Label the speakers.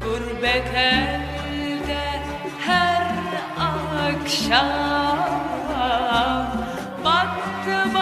Speaker 1: Gurbet elde her akşam battı